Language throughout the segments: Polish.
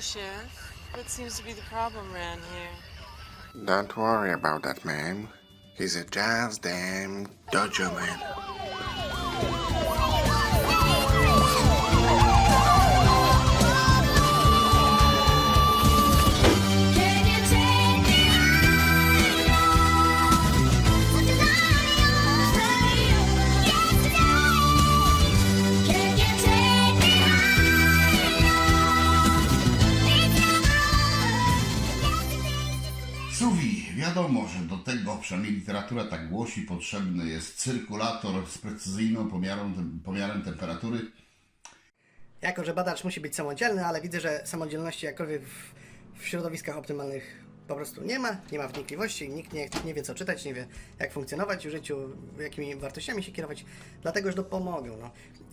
Chef. What seems to be the problem around here? Don't worry about that, ma'am. He's a jazz damn dodger man. Suwi, wiadomo, że do tego, przynajmniej literatura tak głosi, potrzebny jest cyrkulator z precyzyjną pomiarą, pomiarem temperatury. Jako, że badacz musi być samodzielny, ale widzę, że samodzielności jakkolwiek w, w środowiskach optymalnych po prostu nie ma, nie ma wnikliwości, nikt nie, nie wie co czytać, nie wie jak funkcjonować w życiu, jakimi wartościami się kierować, dlatego że dopomogą. No.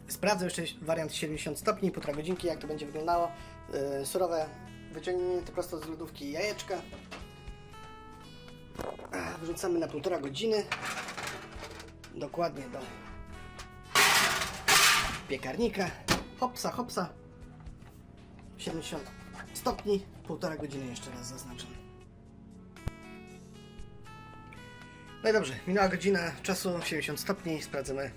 Sprawdzę jeszcze wariant 70 stopni, półtora godzinki, jak to będzie wyglądało. Yy, surowe, wyciągnięte prosto z lodówki jajeczka. Wrzucamy na półtora godziny. Dokładnie do piekarnika. Hopsa, hopsa. 70 stopni, półtora godziny jeszcze raz zaznaczam. No i dobrze, minęła godzina czasu, 70 stopni, sprawdzamy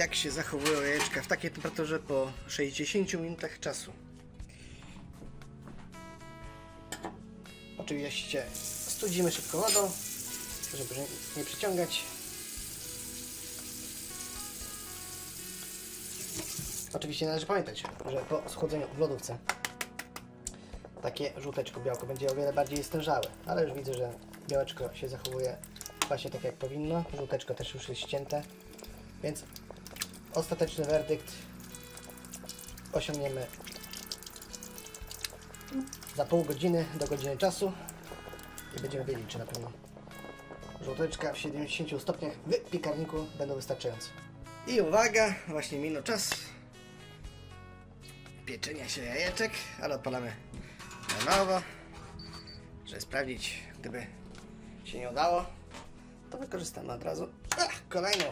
jak się zachowują jajeczka w takiej temperaturze po 60 minutach czasu. Oczywiście studzimy szybko wodą, żeby nie przyciągać. Oczywiście należy pamiętać, że po schłodzeniu w lodówce takie żółteczko, białko będzie o wiele bardziej stężałe, ale już widzę, że białeczko się zachowuje właśnie tak jak powinno, żółteczko też już jest ścięte, więc ostateczny werdykt osiągniemy za pół godziny do godziny czasu i będziemy wiedzieć, czy na pewno żółteczka w 70 stopniach w piekarniku będą wystarczające. I uwaga, właśnie minął czas pieczenia się jajeczek, ale odpalamy na nowo, żeby sprawdzić, gdyby się nie udało, to wykorzystamy od razu ach, kolejną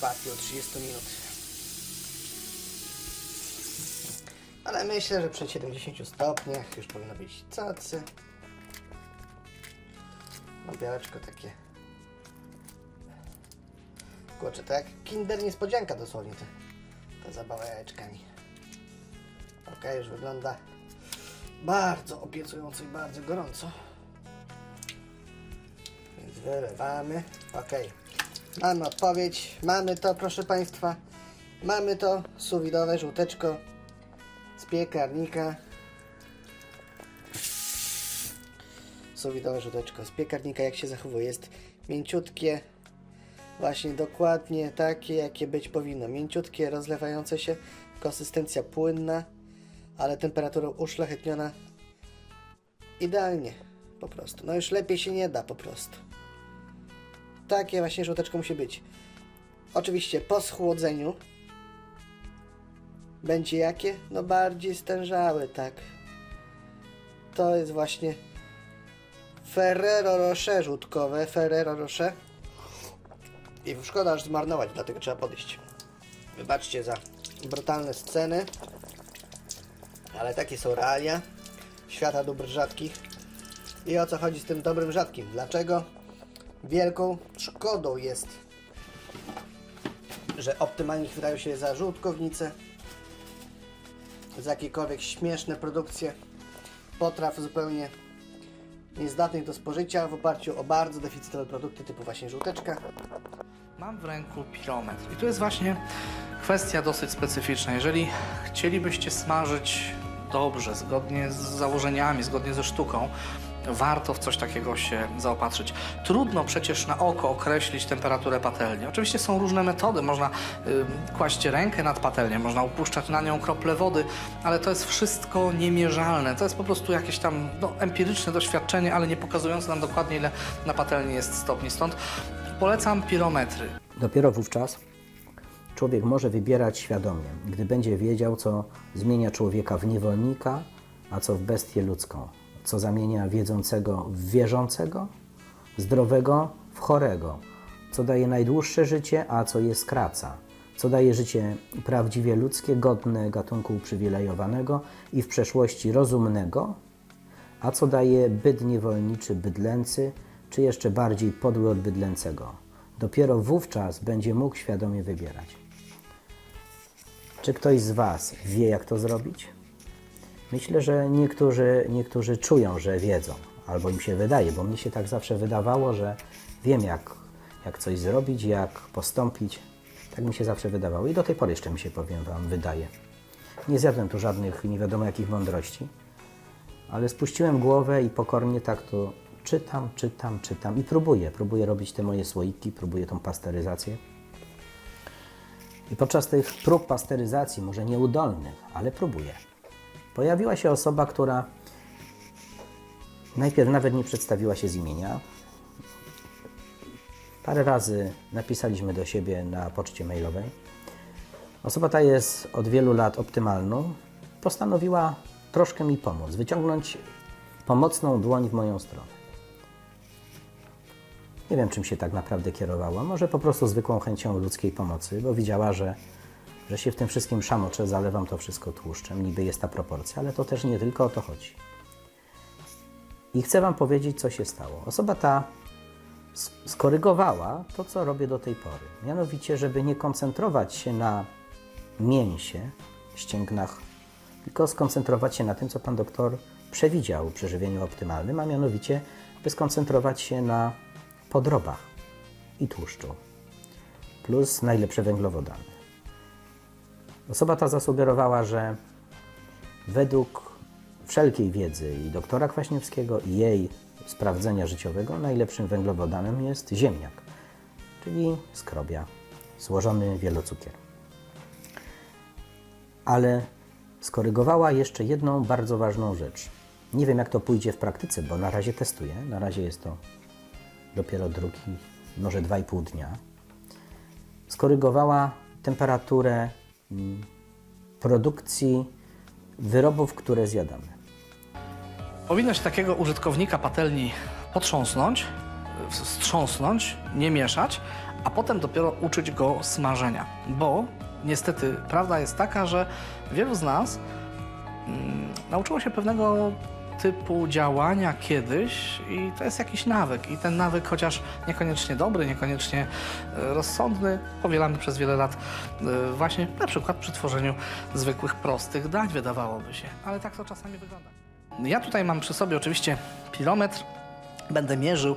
partię o 30 minut. Ale myślę, że przy 70 stopniach już powinno być cacy. No białeczko takie Kurczę, to jak kinder niespodzianka dosłownie te, ta zabawa jajeczkami. Ok, już wygląda bardzo obiecująco i bardzo gorąco. Więc wylewamy. Ok, mamy odpowiedź. Mamy to, proszę Państwa. Mamy to suwidowe żółteczko z piekarnika. Suwidowe żółteczko z piekarnika, jak się zachowuje. Jest mięciutkie, Właśnie dokładnie takie, jakie być powinno. Mięciutkie, rozlewające się, konsystencja płynna, ale temperatura uszlachetniona idealnie po prostu. No już lepiej się nie da po prostu. Takie właśnie żółteczko musi być. Oczywiście po schłodzeniu będzie jakie? No bardziej stężałe, tak. To jest właśnie Ferrero Rocher żółtkowe, Ferrero Rocher. I szkoda aż zmarnować, dlatego trzeba podejść. Wybaczcie za brutalne sceny, ale takie są realia świata dóbr rzadkich. I o co chodzi z tym dobrym rzadkim? Dlaczego wielką szkodą jest, że optymalnie wydają się za żółtkownice, za jakiekolwiek śmieszne produkcje potraw zupełnie niezdatnych do spożycia w oparciu o bardzo deficytowe produkty typu właśnie żółteczka. Mam w ręku pirometr. I tu jest właśnie kwestia dosyć specyficzna. Jeżeli chcielibyście smażyć dobrze, zgodnie z założeniami, zgodnie ze sztuką, warto w coś takiego się zaopatrzyć. Trudno przecież na oko określić temperaturę patelni. Oczywiście są różne metody. Można y, kłaść rękę nad patelnię, można upuszczać na nią krople wody, ale to jest wszystko niemierzalne. To jest po prostu jakieś tam no, empiryczne doświadczenie, ale nie pokazujące nam dokładnie, ile na patelni jest stopni. Stąd polecam pirometry. Dopiero wówczas człowiek może wybierać świadomie, gdy będzie wiedział, co zmienia człowieka w niewolnika, a co w bestię ludzką, co zamienia wiedzącego w wierzącego, zdrowego w chorego, co daje najdłuższe życie, a co je skraca, co daje życie prawdziwie ludzkie, godne gatunku uprzywilejowanego i w przeszłości rozumnego, a co daje byt niewolniczy bydlęcy, czy jeszcze bardziej podły od bydlęcego. Dopiero wówczas będzie mógł świadomie wybierać. Czy ktoś z Was wie, jak to zrobić? Myślę, że niektórzy, niektórzy czują, że wiedzą, albo im się wydaje, bo mnie się tak zawsze wydawało, że wiem, jak, jak coś zrobić, jak postąpić. Tak mi się zawsze wydawało i do tej pory jeszcze mi się, powiem Wam, wydaje. Nie zjadłem tu żadnych nie wiadomo jakich mądrości, ale spuściłem głowę i pokornie tak to czytam, czytam, czytam i próbuję. Próbuję robić te moje słoiki, próbuję tą pasteryzację. I podczas tych prób pasteryzacji, może nieudolnych, ale próbuję, pojawiła się osoba, która najpierw nawet nie przedstawiła się z imienia. Parę razy napisaliśmy do siebie na poczcie mailowej. Osoba ta jest od wielu lat optymalną. Postanowiła troszkę mi pomóc, wyciągnąć pomocną dłoń w moją stronę. Nie wiem, czym się tak naprawdę kierowała. Może po prostu zwykłą chęcią ludzkiej pomocy, bo widziała, że, że się w tym wszystkim szamoczę, zalewam to wszystko tłuszczem. Niby jest ta proporcja, ale to też nie tylko o to chodzi. I chcę Wam powiedzieć, co się stało. Osoba ta skorygowała to, co robię do tej pory. Mianowicie, żeby nie koncentrować się na mięsie, ścięgnach, tylko skoncentrować się na tym, co Pan doktor przewidział przy żywieniu optymalnym, a mianowicie, by skoncentrować się na podrobach i tłuszczu, plus najlepsze węglowodany. Osoba ta zasugerowała, że według wszelkiej wiedzy i doktora Kwaśniewskiego i jej sprawdzenia życiowego najlepszym węglowodanem jest ziemniak, czyli skrobia, złożony wielocukier. Ale skorygowała jeszcze jedną bardzo ważną rzecz. Nie wiem, jak to pójdzie w praktyce, bo na razie testuję. Na razie jest to dopiero drugi, może dwa i pół dnia. Skorygowała temperaturę produkcji wyrobów, które zjadamy. Powinno się takiego użytkownika patelni potrząsnąć, wstrząsnąć, nie mieszać, a potem dopiero uczyć go smażenia. Bo niestety prawda jest taka, że wielu z nas mm, nauczyło się pewnego typu działania kiedyś i to jest jakiś nawyk. I ten nawyk, chociaż niekoniecznie dobry, niekoniecznie e, rozsądny, powielamy przez wiele lat e, właśnie na przykład przy tworzeniu zwykłych, prostych dań, wydawałoby się. Ale tak to czasami wygląda. Ja tutaj mam przy sobie oczywiście pilometr. Będę mierzył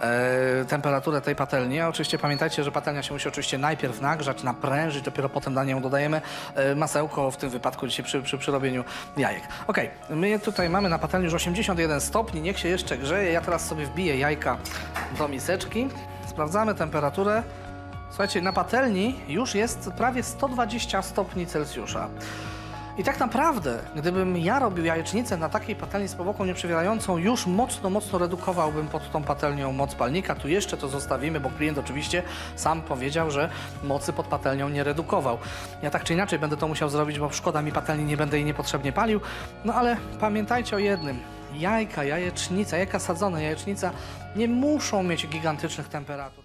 e, temperaturę tej patelni. Oczywiście pamiętajcie, że patelnia się musi oczywiście najpierw nagrzać, naprężyć, dopiero potem na nią dodajemy e, masełko, w tym wypadku dzisiaj przy, przy, przy robieniu jajek. Ok, my tutaj mamy na patelni już 81 stopni, niech się jeszcze grzeje. Ja teraz sobie wbiję jajka do miseczki. Sprawdzamy temperaturę. Słuchajcie, na patelni już jest prawie 120 stopni Celsjusza. I tak naprawdę, gdybym ja robił jajecznicę na takiej patelni z powłoką nieprzewierającą, już mocno, mocno redukowałbym pod tą patelnią moc palnika. Tu jeszcze to zostawimy, bo klient oczywiście sam powiedział, że mocy pod patelnią nie redukował. Ja tak czy inaczej będę to musiał zrobić, bo szkoda mi patelni, nie będę jej niepotrzebnie palił. No ale pamiętajcie o jednym. Jajka, jajecznica, jajka sadzone, jajecznica nie muszą mieć gigantycznych temperatur.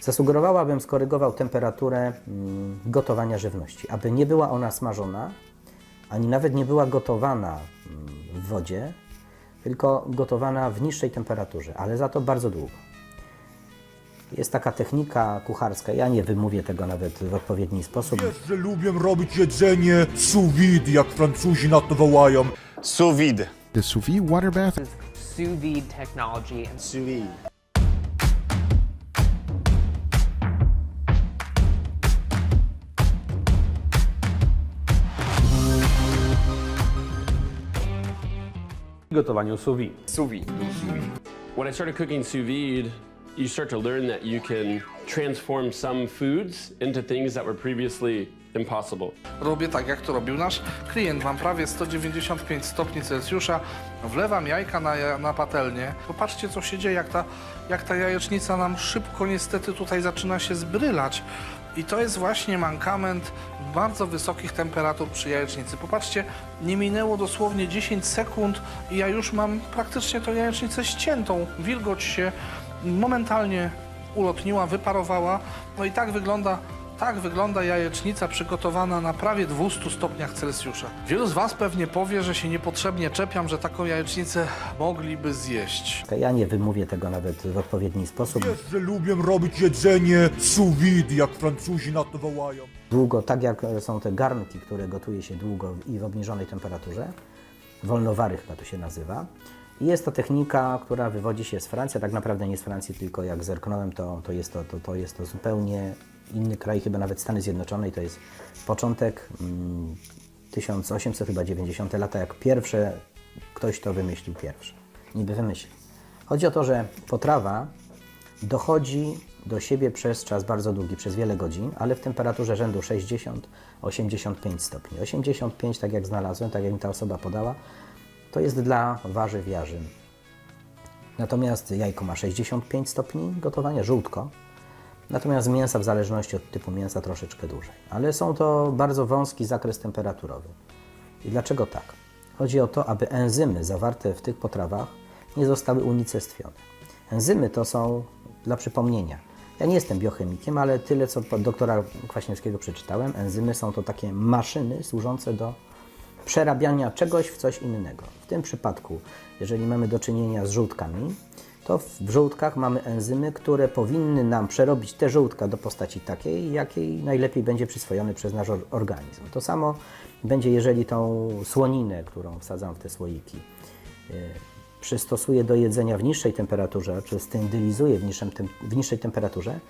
Zasugerowała, bym skorygował temperaturę mm, gotowania żywności, aby nie była ona smażona, ani nawet nie była gotowana mm, w wodzie, tylko gotowana w niższej temperaturze, ale za to bardzo długo. Jest taka technika kucharska, ja nie wymówię tego nawet w odpowiedni sposób. Wiesz, że lubię robić jedzenie sous vide, jak Francuzi na to wołają. Sous vide. The sous vide water bath? sous vide technology and Sous vide. Gotowaniu sous vide. Sous vide. When I started cooking sous vide, you start to learn that you can transform some foods into things that were previously impossible. Robię tak, jak to robił nasz klient. Mam prawie 195 stopni Celsjusza, wlewam jajka na, na patelnię. Popatrzcie, co się dzieje, jak ta, jak ta jajecznica nam szybko niestety tutaj zaczyna się zbrylać. I to jest właśnie mankament bardzo wysokich temperatur przy jajecznicy. Popatrzcie, nie minęło dosłownie 10 sekund i ja już mam praktycznie tą jajecznicę ściętą. Wilgoć się momentalnie ulotniła, wyparowała. No i tak wygląda Tak wygląda jajecznica przygotowana na prawie 200 stopniach Celsjusza. Wielu z Was pewnie powie, że się niepotrzebnie czepiam, że taką jajecznicę mogliby zjeść. Ja nie wymówię tego nawet w odpowiedni sposób. Wiesz, że lubię robić jedzenie sous vide, jak Francuzi na to wołają. Długo, tak jak są te garnki, które gotuje się długo i w obniżonej temperaturze, wolnowary chyba to się nazywa. I jest to technika, która wywodzi się z Francji, a tak naprawdę nie z Francji, tylko jak zerknąłem, to, to, jest, to, to, to jest to zupełnie inny kraj, chyba nawet Stany Zjednoczone i to jest początek mm, 1890 lata, jak pierwsze ktoś to wymyślił pierwszy. Niby wymyślił. Chodzi o to, że potrawa dochodzi do siebie przez czas bardzo długi, przez wiele godzin, ale w temperaturze rzędu 60-85 stopni. 85, tak jak znalazłem, tak jak mi ta osoba podała, to jest dla warzyw jarzyn. Natomiast jajko ma 65 stopni gotowania, żółtko. Natomiast mięsa w zależności od typu mięsa troszeczkę dłużej. Ale są to bardzo wąski zakres temperaturowy. I dlaczego tak? Chodzi o to, aby enzymy zawarte w tych potrawach nie zostały unicestwione. Enzymy to są, dla przypomnienia, ja nie jestem biochemikiem, ale tyle co doktora Kwaśniewskiego przeczytałem, enzymy są to takie maszyny służące do przerabiania czegoś w coś innego. W tym przypadku, jeżeli mamy do czynienia z żółtkami, to w żółtkach mamy enzymy, które powinny nam przerobić te żółtka do postaci takiej, jakiej najlepiej będzie przyswojony przez nasz or- organizm. To samo będzie, jeżeli tą słoninę, którą wsadzam w te słoiki, yy, przystosuję do jedzenia w niższej temperaturze, czy stędylizuję w, niższym w niższej temperaturze,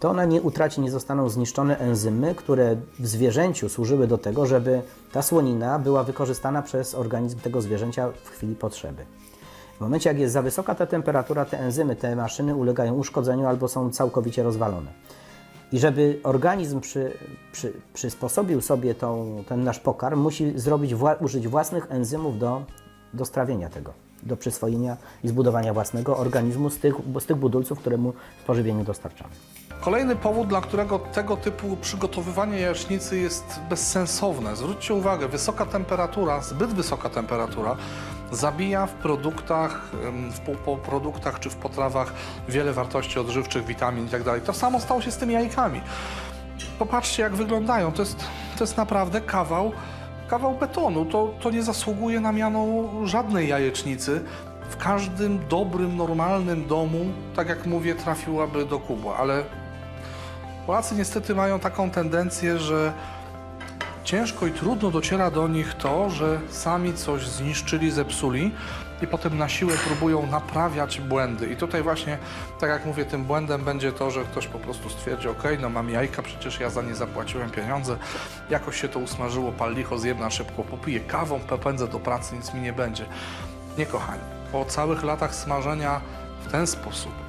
to ona nie utraci, nie zostaną zniszczone enzymy, które w zwierzęciu służyły do tego, żeby ta słonina była wykorzystana przez organizm tego zwierzęcia w chwili potrzeby. W momencie, jak jest za wysoka ta temperatura, te enzymy, te maszyny ulegają uszkodzeniu albo są całkowicie rozwalone. I żeby organizm przy, przy, przysposobił sobie tą, ten nasz pokarm, musi zrobić wła- użyć własnych enzymów do, do strawienia tego, do przyswojenia i zbudowania własnego organizmu z tych, z tych budulców, które mu w pożywieniu dostarczamy. Kolejny powód, dla którego tego typu przygotowywanie jajecznicy jest bezsensowne. Zwróćcie uwagę, wysoka temperatura, zbyt wysoka temperatura zabija w produktach, w półproduktach czy w potrawach wiele wartości odżywczych, witamin itd. To samo stało się z tymi jajkami. Popatrzcie, jak wyglądają. To jest, to jest naprawdę kawał, kawał betonu. To, to nie zasługuje na miano żadnej jajecznicy. W każdym dobrym, normalnym domu, tak jak mówię, trafiłaby do kubła, ale Polacy niestety mają taką tendencję, że ciężko i trudno dociera do nich to, że sami coś zniszczyli, zepsuli i potem na siłę próbują naprawiać błędy. I tutaj właśnie, tak jak mówię, tym błędem będzie to, że ktoś po prostu stwierdzi, ok, no mam jajka, przecież ja za nie zapłaciłem pieniądze, jakoś się to usmażyło, pal licho, zjem na szybko, popiję kawą, popędzę do pracy, nic mi nie będzie. Nie kochani, po całych latach smażenia w ten sposób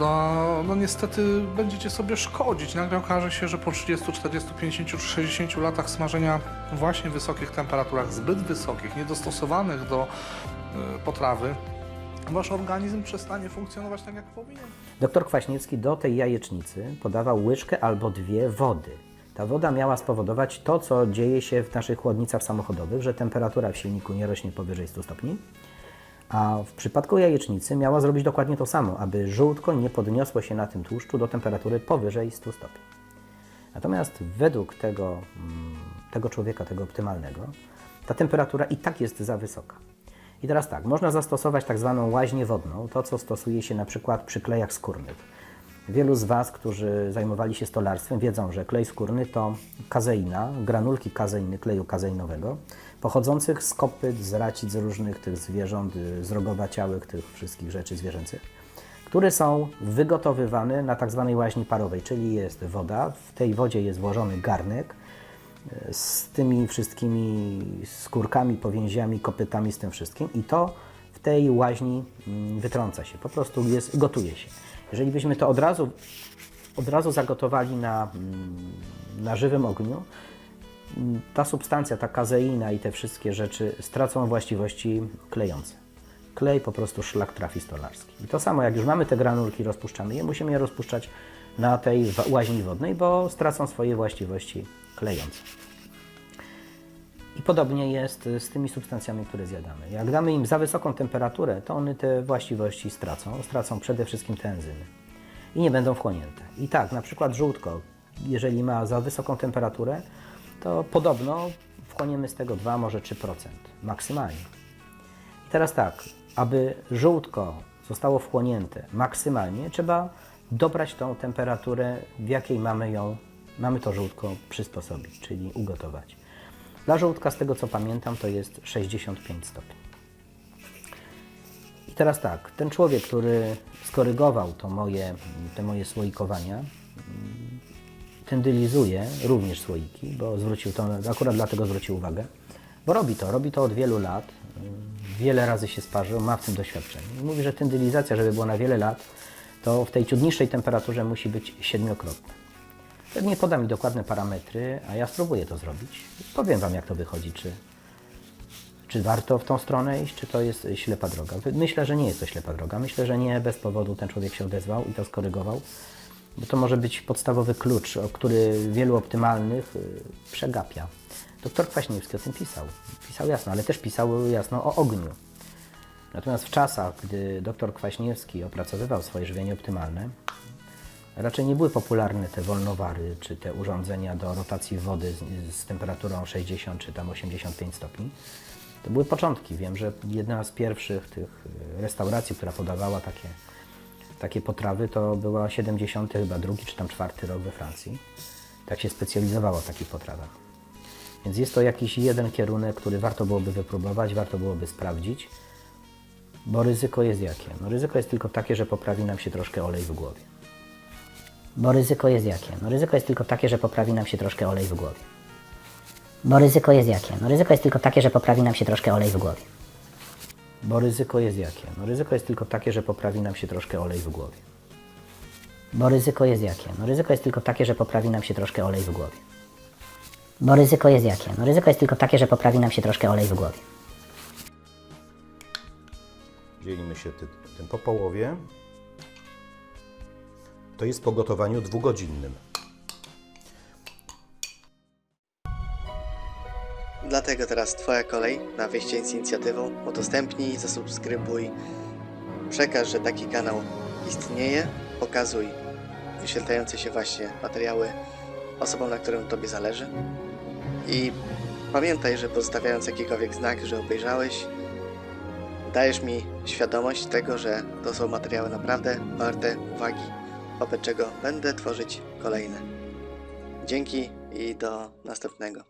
no, no niestety będziecie sobie szkodzić. Nagle okaże się, że po 30, 40, 50 czy 60 latach smażenia właśnie w wysokich temperaturach, zbyt wysokich, niedostosowanych do y, potrawy, wasz organizm przestanie funkcjonować tak, jak powinien. Doktor Kwaśniewski do tej jajecznicy podawał łyżkę albo dwie wody. Ta woda miała spowodować to, co dzieje się w naszych chłodnicach samochodowych, że temperatura w silniku nie rośnie powyżej 100 stopni, a w przypadku jajecznicy miała zrobić dokładnie to samo, aby żółtko nie podniosło się na tym tłuszczu do temperatury powyżej 100 stopni. Natomiast według tego, mm, tego człowieka, tego optymalnego, ta temperatura i tak jest za wysoka. I teraz tak, można zastosować tak zwaną łaźnię wodną, to co stosuje się na przykład przy klejach skórnych. Wielu z Was, którzy zajmowali się stolarstwem, wiedzą, że klej skórny to kazeina, granulki kazeiny, kleju kazeinowego, pochodzących z kopyt, z racic, różnych tych zwierząt, y, z rogowaciałych, tych wszystkich rzeczy zwierzęcych, które są wygotowywane na tak zwanej łaźni parowej, czyli jest woda, w tej wodzie jest włożony garnek, y, z tymi wszystkimi skórkami, powięziami, kopytami, z tym wszystkim i to w tej łaźni mm, wytrąca się, po prostu jest, gotuje się. Jeżeli byśmy to od razu, od razu zagotowali na, mm, na żywym ogniu, ta substancja, ta kazeina i te wszystkie rzeczy stracą właściwości klejące. Klej po prostu szlak trafi stolarski. I to samo, jak już mamy te granulki, rozpuszczamy je, musimy je rozpuszczać na tej łaźni wodnej, bo stracą swoje właściwości klejące. I podobnie jest z tymi substancjami, które zjadamy. Jak damy im za wysoką temperaturę, to one te właściwości stracą. Stracą przede wszystkim te enzymy i nie będą wchłonięte. I tak, na przykład żółtko. jeżeli ma za wysoką temperaturę, to podobno wchłoniemy z tego 2, może 3% maksymalnie. I teraz tak, aby żółtko zostało wchłonięte maksymalnie, trzeba dobrać tą temperaturę, w jakiej mamy ją, mamy to żółtko przysposobić, czyli ugotować. Dla żółtka, z tego co pamiętam, to jest 65 stopni. I teraz tak, ten człowiek, który skorygował to moje, te moje słoikowania, tendylizuje również słoiki, bo zwrócił to, akurat dlatego zwrócił uwagę, bo robi to, robi to od wielu lat, wiele razy się sparzył, ma w tym doświadczenie. I mówi, że tendylizacja, żeby była na wiele lat, to w tej ciut temperaturze musi być siedmiokrotna. Pewnie poda mi dokładne parametry, a ja spróbuję to zrobić. Powiem Wam, jak to wychodzi, czy, czy warto w tą stronę iść, czy to jest ślepa droga. Myślę, że nie jest to ślepa droga. Myślę, że nie bez powodu ten człowiek się odezwał i to skorygował, bo to może być podstawowy klucz, o który wielu optymalnych y, przegapia. Doktor Kwaśniewski o tym pisał. Pisał jasno, ale też pisał jasno o ogniu. Natomiast w czasach, gdy dr Kwaśniewski opracowywał swoje żywienie optymalne, raczej nie były popularne te wolnowary, czy te urządzenia do rotacji wody z, z temperaturą 60 czy tam 85 stopni. To były początki. Wiem, że jedna z pierwszych tych y, restauracji, która podawała takie, takie potrawy, to była 70 chyba drugi czy tam czwarty rok we Francji. Tak się specjalizowała w takich potrawach. Więc jest to jakiś jeden kierunek, który warto byłoby wypróbować, warto byłoby sprawdzić. Bo ryzyko jest jakie? No ryzyko jest tylko takie, że poprawi nam się troszkę olej w głowie. Bo ryzyko jest jakie? No ryzyko jest tylko takie, że poprawi nam się troszkę olej w głowie. Bo ryzyko jest jakie? No ryzyko jest tylko takie, że poprawi nam się troszkę olej w głowie. Bo ryzyko jest jakie? No ryzyko jest tylko takie, że poprawi nam się troszkę olej w głowie. Bo ryzyko jest jakie? No ryzyko jest tylko takie, że poprawi nam się troszkę olej w głowie. Bo ryzyko jest jakie? No ryzyko jest tylko takie, że poprawi nam się troszkę olej w głowie. Dzielimy się ty, tym po połowie. To jest po gotowaniu dwugodzinnym. Dlatego teraz Twoja kolej na wyjście z inicjatywą. Udostępnij, zasubskrybuj, przekaż, że taki kanał istnieje, pokazuj wyświetlające się właśnie materiały osobom, na którym Tobie zależy. I pamiętaj, że pozostawiając jakikolwiek znak, że obejrzałeś, dajesz mi świadomość tego, że to są materiały naprawdę warte uwagi, wobec czego będę tworzyć kolejne. Dzięki i do następnego.